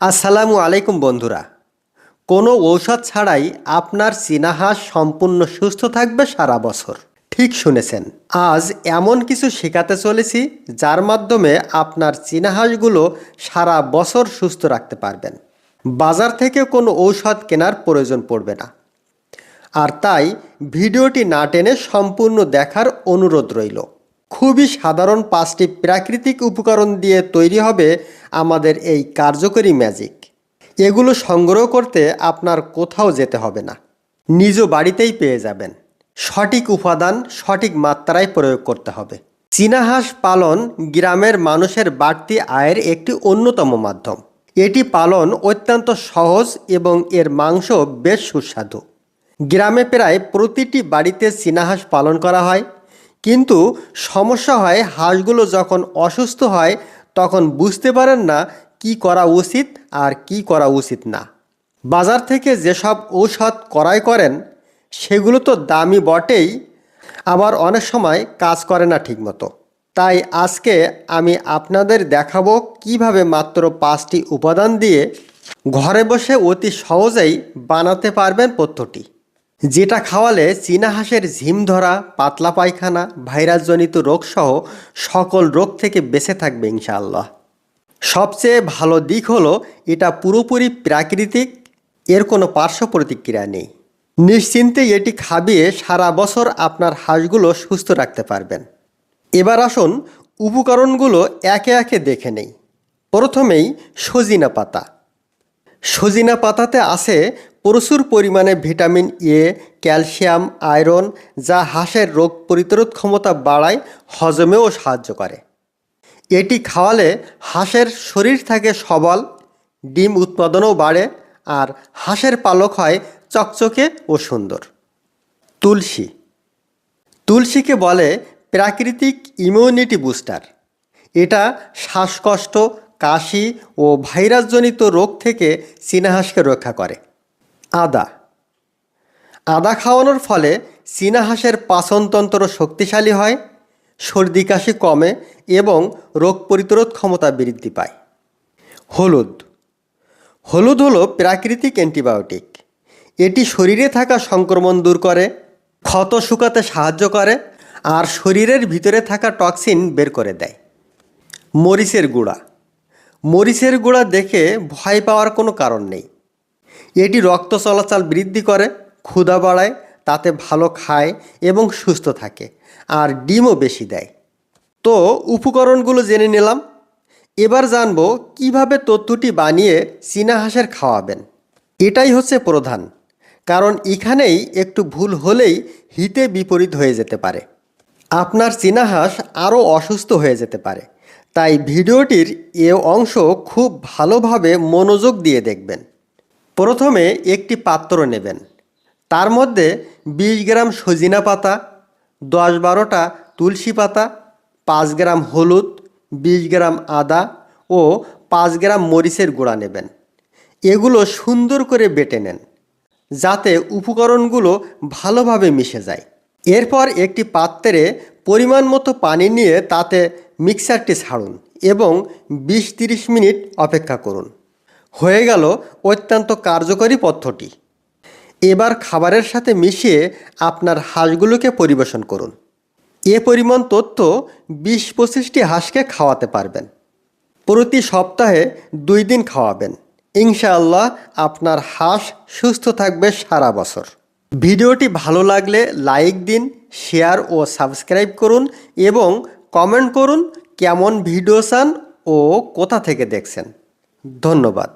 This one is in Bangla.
আসসালামু আলাইকুম বন্ধুরা। কোনো ঔষধ ছাড়াই আপনার চীনাহাঁস সম্পূর্ণ সুস্থ থাকবে সারা বছর। ঠিক শুনেছেন। আজ এমন কিছু শেখাতে চলেছি, যার মাধ্যমে আপনার চীনাহাঁসগুলো সারা বছর সুস্থ রাখতে পারবেন। বাজার থেকে কোনো ঔষধ কেনার প্রয়োজন পড়বে না। আর তাই ভিডিওটি না টেনে সম্পূর্ণ দেখার অনুরোধ রইল। খুবই সাধারণ পাঁচটি প্রাকৃতিক উপকরণ দিয়ে তৈরি হবে আমাদের এই কার্যকরী ম্যাজিক। এগুলো সংগ্রহ করতে আপনার কোথাও যেতে হবে না। নিজ বাড়িতেই পেয়ে যাবেন। সঠিক উপাদান, সঠিক মাত্রায় প্রয়োগ করতে হবে। চীনাহাঁস পালন গ্রামের মানুষের বাড়তি আয়ের একটি অন্যতম মাধ্যম। এটি পালন অত্যন্ত সহজ এবং এর মাংস বেশ সুস্বাদু। গ্রামে প্রায় প্রতিটি বাড়িতে চীনাহাঁস পালন করা হয়। কিন্তু সমস্যা হয় হাঁসগুলো যখন অসুস্থ হয় তখন বুঝতে পারেন না কি করা উচিত আর কি করা উচিত না। বাজার থেকে যেসব ঔষধ ক্রয় করেন সেগুলো তো দামি বটেই, আবার অনেক সময় কাজ করে না ঠিকমতো। তাই আজকে আমি আপনাদের দেখাবো কীভাবে মাত্র পাঁচটি উপাদান দিয়ে ঘরে বসে অতি সহজেই বানাতে পারবেন পথ্যটি যেটা খাওয়ালে চীনা হাঁসের ঝিম ধরা, পাতলা পায়খানা, ভাইরাসজনিত রোগসহ সকল রোগ থেকে বেঁচে থাকবে ইনশাআল্লাহ। সবচেয়ে ভালো দিক হলো এটা পুরোপুরি প্রাকৃতিক, এর কোনো পার্শ্ব প্রতিক্রিয়া নেই। নিশ্চিন্তে এটি খাবিয়ে সারা বছর আপনার হাঁসগুলো সুস্থ রাখতে পারবেন। এবার আসুন উপকরণগুলো একে একে দেখে নেই। প্রথমেই সজিনা পাতা। সজিনা পাতাতে আছে প্রচুর পরিমাণে ভিটামিন এ, ক্যালসিয়াম, আয়রন, যা হাঁসের রোগ প্রতিরোধ ক্ষমতা বাড়ায়, হজমেও সাহায্য করে। এটি খাওয়ালে হাঁসের শরীর থাকে সবল, ডিম উৎপাদনও বাড়ে, আর হাঁসের পালক হয় চকচকে ও সুন্দর। তুলসী। তুলসীকে বলে প্রাকৃতিক ইমিউনিটি বুস্টার। এটা শ্বাসকষ্ট, কাশি ও ভাইরাসজনিত রোগ থেকে চীনাহাঁসকে রক্ষা করে। আদা। আদা খাওয়ানোর ফলে চীনাহাঁসের পাচনতন্ত্র শক্তিশালী হয়, সর্দি কাশি কমে এবং রোগ প্রতিরোধ ক্ষমতা বৃদ্ধি পায়। হলুদ। হলুদ হলো প্রাকৃতিক অ্যান্টিবায়োটিক। এটি শরীরে থাকা সংক্রমণ দূর করে, ক্ষত শুকাতে সাহায্য করে আর শরীরের ভিতরে থাকা টক্সিন বের করে দেয়। মরিচের গুঁড়া। মরিচের গুঁড়া দেখে ভয় পাওয়ার কোনো কারণ নেই। এটি রক্ত চলাচল বৃদ্ধি করে, ক্ষুধা বাড়ায়, তাতে ভালো খায় এবং সুস্থ থাকে, আর ডিমও বেশি দেয়। তো উপকরণগুলো জেনে নিলাম। এবার জানব কীভাবে তথ্যটি বানিয়ে চীনা হাঁসের খাওয়াবেন। এটাই হচ্ছে প্রধান, কারণ এখানেই একটু ভুল হলেই হিতে বিপরীত হয়ে যেতে পারে। আপনার চীনা হাঁস আরও অসুস্থ হয়ে যেতে পারে, তাই ভিডিওটির এ অংশ খুব ভালোভাবে মনোযোগ দিয়ে দেখবেন। প্রথমে একটি পাত্র নেবেন। তার মধ্যে বিশ গ্রাম সজিনা পাতা, দশ বারোটা তুলসী পাতা, পাঁচ গ্রাম হলুদ, বিশ গ্রাম আদা ও পাঁচ গ্রাম মরিচের গুঁড়া নেবেন। এগুলো সুন্দর করে বেটে নেন, যাতে উপকরণগুলো ভালোভাবে মিশে যায়। এরপর একটি পাত্রে পরিমাণ মতো পানি নিয়ে তাতে মিক্সারটি ছাড়ুন এবং বিশ তিরিশ মিনিট অপেক্ষা করুন। হয়ে গেল অত্যন্ত কার্যকরী পথ্যটি এবার খাবারের সাথে মিশিয়ে আপনার হাঁসগুলোকে পরিবেশন করুন। এ পরিমাণ তথ্য বিশ পঁচিশটি হাঁসকে খাওয়াতে পারবেন। প্রতি সপ্তাহে দুই দিন খাওয়াবেন। ইনশাআল্লাহ আপনার হাঁস সুস্থ থাকবে সারা বছর। ভিডিওটি ভালো লাগলে লাইক দিন, শেয়ার ও সাবস্ক্রাইব করুন এবং কমেন্ট করুন কেমন ভিডিও চান ও কোথা থেকে দেখছেন। ধন্যবাদ।